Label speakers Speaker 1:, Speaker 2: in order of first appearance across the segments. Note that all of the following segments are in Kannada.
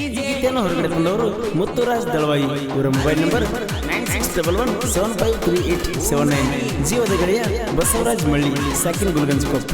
Speaker 1: ಈ ಗೀತೆಯನ್ನು ಹೊರಗಡೆ ತಂದವರು ಮುತ್ತುರಾಜ್ ದಳವಾಯಿ. ಇವರ mobile number nine six double one seven five three eight seven nine. ಜೀವದ ಗಡಿಯ ಬಸವರಾಜ್ ಮಳ್ಳಿ, ಸಾಕಿನ ಗುಲ್ಗಂಜ್ ಕೊಪ್ಪ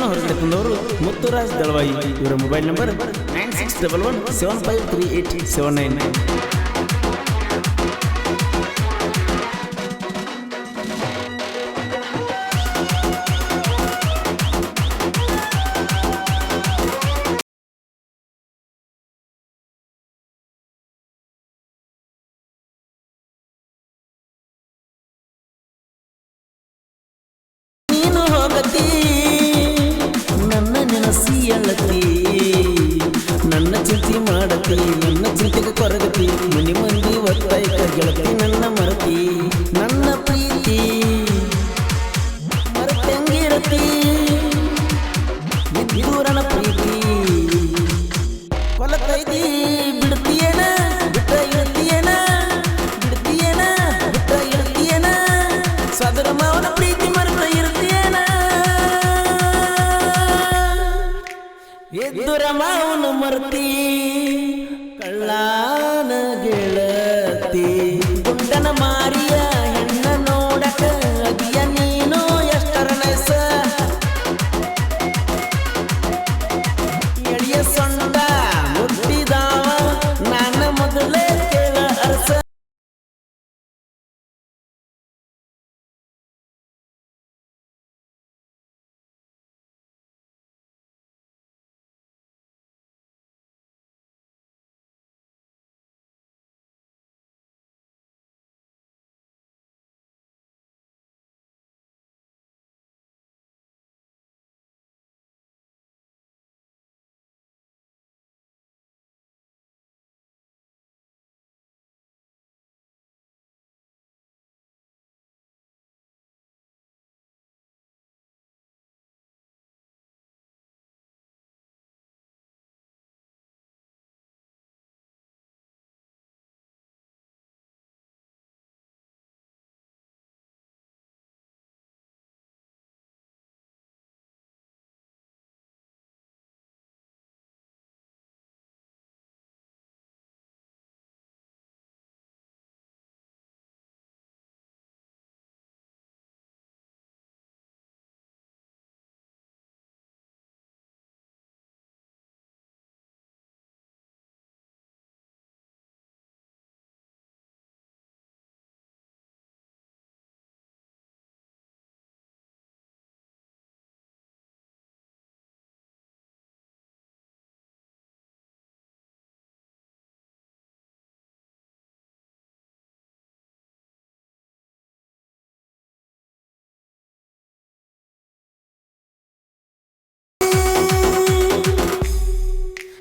Speaker 1: ಈ ಗೀತೆಯನ್ನು ಹೊರಗಡೆ ತಂದವರು ಮುತ್ತುರಾಜ್ ದಳವಾಯಿ. ಇವರ mobile number nine six double one seven five three eight seven nine ನೀನು ಚಿಂತೆಗೆ ಕೊರಗತಿ ಮನೆ ಮಂದಿ ಒತ್ತಾಯ್ಕ ಗೆಳತಿ, ನನ್ನ ಮರತಿ, ನನ್ನ ಪ್ರೀತಿ. ಮರತಂಗಿರತಿ ವಿದ್ಯೂರನ ಪ್ರೀತಿ. ಕೊಲತೈದಿ ಬಿಡ್ತೀಯೇನ ಬಿಟ್ಟ ಇರ್ತೀಯೇನ, ಬಿಡ್ತೀಯೇನ ಬಿಟ್ಟ ಇರ್ತೀಯೇನ. ಸದರ ಮಾವನ ಪ್ರೀತಿ ಮರೆತ ಇರ್ತೀಯೇನ. ಎದ್ದುರ ಮಾವನ ಮರ್ತಿ. la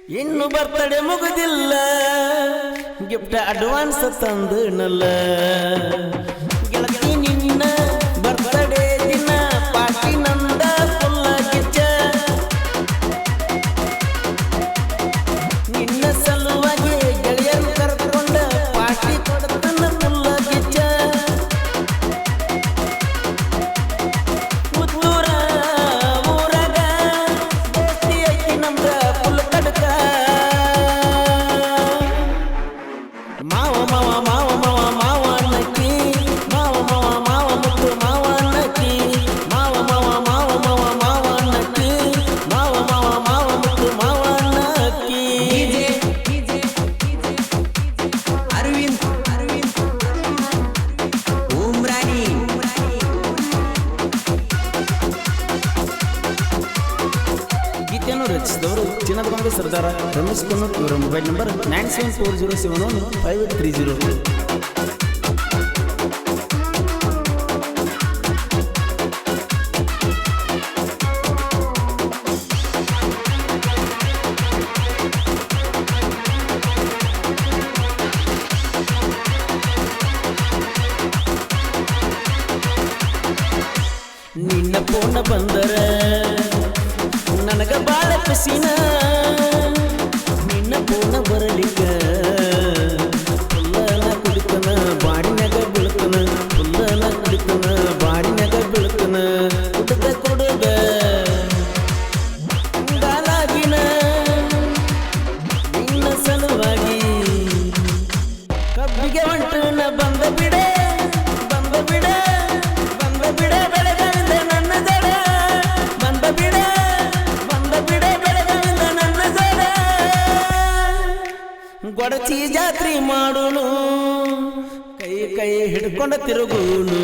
Speaker 1: ಇನ್ನು ಬರ್ತಡೆ ಮುಗುದಿಲ್ಲ. ಗಿಫ್ಟ್ ಅಡ್ವಾನ್ಸ್ ತಂದನಲ್ಲ. ಸರ್ದಾರ ರಮೇಶ್ ಕುನ್ನೂರ್ ಇವರ mobile number nine seven four zero seven one five eight three zero ನಿನ್ನ ಫೋನ ಬಂದರ ನನಗ ಬಾಳ ಖುಷಿನ ಕಬ್ಬಿಗೆ ನ ಬಂದ ಬಿಡೆ ಬಂದ ಬಿಡೆ ಬಂದ ಬಿಡೆ ಬೆಳೆದಂದ ನನ್ನ ಜಡ. ಬಂದ ಬಿಡೆ ಬಂದ ಬಿಡೆ ಬೆಳೆದಂದ ನನ್ನ ಜಡ. ಗೊಡಚಿ ಜಾತ್ರೆ ಮಾಡುನು, ಕೈ ಕೈ ಹಿಡ್ಕೊಂಡ ತಿರುಗುನು.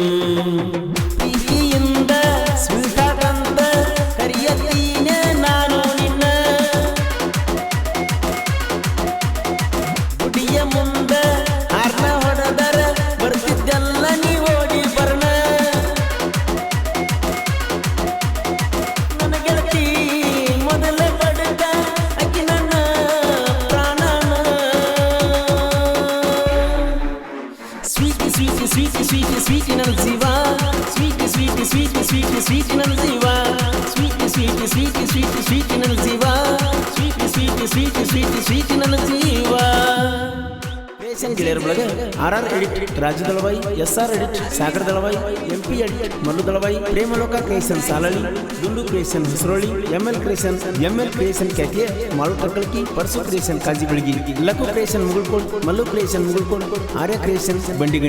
Speaker 1: sweet sweet sweet sweet sweet ನನ್ನ ಜೀವ sweet sweet sweet sweet sweet ನನ್ನ ಜೀವ sweet sweet sweet sweet sweet ನನ್ನ ಜೀವ sweet sweet sweet sweet sweet ನನ್ನ ಜೀವ ಕ್ರಿಯೇಷನ್ ಗೆಳೆಯರ ಬಳಗ R R edit Raju Dalavayi S R edit Sagar Dalavayi M P edit Mallu Dalavayi Premaloka creation ಸಾಲಳಿ ದುಂಡು creation ಹೊಸರೋಳಿ M L creation M L creation ಕ್ಯಾಕೆ Malu Takkalaki purse creation ಕಾಜಿ ಬೆಳಗಿ ಲಘು creation Mugulkod Mallu creation Mugulkod Arya creation Bandigani